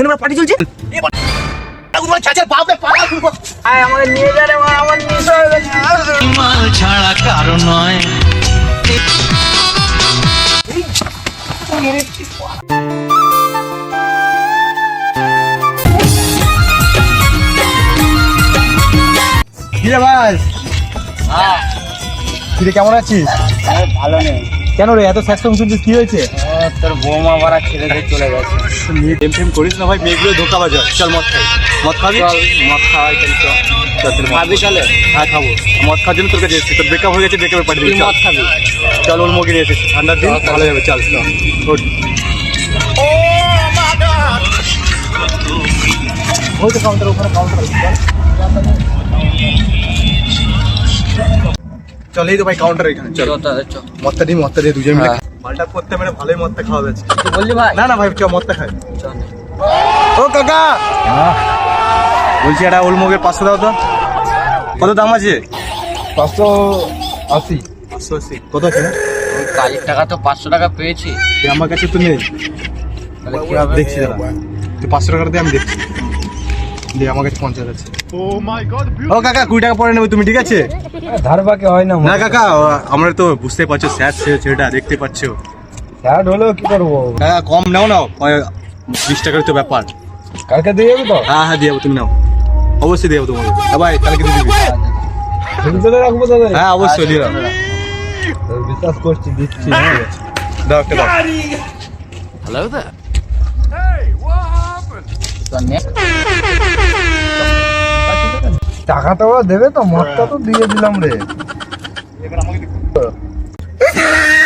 এখানে আমার পার্টি চলছে হয়ে ছাড়া কারও নয়। কেমন আছিস? ভালো নেই কেন রে এত স্বাস্থ্য শুনছিস কি হয়েছে? তোর বৌমা মারা ছেড়ে দিয়ে চলে গেছে। প্রেম ফেম করিস না ভাই মেয়েগুলো ধোকা বাজা চল মদ খাই। মদ খাবি? মদ খাওয়াই চল। খাবি চলে হ্যাঁ খাব। মদ খাওয়ার জন্য তোর কাছে এসেছি। তোর ব্রেকআপ হয়ে গেছে ব্রেকআপে পাঠিয়ে দিবি। মদ খাবি? চল ওর মুখে নিয়ে এসেছি। ঠান্ডার দিন। ভালো যাবে। চল। ওই তো কাউন্টার ওখানে কাউন্টার চল। এই তো ভাই কাউন্টার এখানে। চল। মদটা দিই মদটা দিয়ে দুজন মিলে হ্যাঁ। মালটা করতে মানে ভালোই মদটা খাওয়া যাচ্ছে তুই বললি ভাই? না না ভাই চ মদটা খাই চল ও কাকা! বলছি এটা ওলমুগের পাঁচশো দাও তো। কত দাম আছে? পাঁচশো আশি। পাঁচশো আশি। কত আছে? ওই কাজের টাকা তো পাঁচশো টাকা পেয়েছি। আমার কাছে তো নেই। তাহলে কি হবে? দেখছি দাদা। তুই পাঁচশো টাকা দিয়ে আমি দেখছি। দিয়ে আমার কাছে পঞ্চাশ আছে। ও কাকা কুড়ি টাকা পরে নেবে তুমি ঠিক আছে? ধার বাকি হয় না না কাকা আমরা তো বুঝতে পারছ স্যার ছেলেটা দেখতে পাচ্ছো। স্যার হলেও কি করব? কাকা কম নাও নাও। বিশ টাকার তো ব্যাপার। কালকে দিয়ে যাবি তো? হ্যাঁ হ্যাঁ দিয়ে যাব, তুমি নাও। অবশ্যই দিয়ে যাব তোমাকে। ভাই কালকে দিয়ে দিবি। রাখব দাদা হ্যাঁ অবশ্যই দিয়ে দাও বিশ্বাস করছি দিচ্ছি। দাও একটা দাও। হ্যালো দা চল নে টাকাটা ওরা দেবে তো মদটা তো দিয়ে দিলাম রে।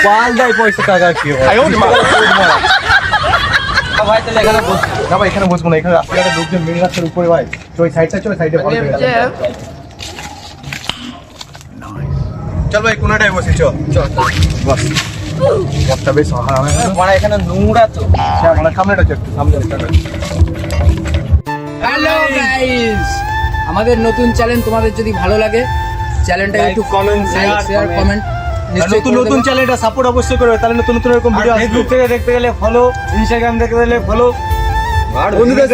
পাল দেয় পয়সা টাকা কি ভাই তাহলে এখানে বস না ভাই এখানে বসবো না এখানে রাস্তাঘাটে লোকজন মেন রাস্তার উপরে ভাই। তো ওই সাইডটা চল সাইডে ভালো চল ভাই কোনাটায় বসি চল চল। বস। মদটা বেশ মানে এখানে নোংরা তো। মানে সামনেটা চল সামনে হ্যালো গাইস আমাদের নতুন চ্যানেল তোমাদের যদি ভালো লাগে চ্যানেলটা একটু কমেন্ট লাইক শেয়ার কমেন্ট নতুন নতুন চ্যানেলটা সাপোর্ট অবশ্যই করবে। তাহলে নতুন নতুন এরকম ভিডিও ফেসবুক থেকে দেখতে গেলে ফলো ইনস্টাগ্রাম দেখতে গেলে ফলো বন্ধুদের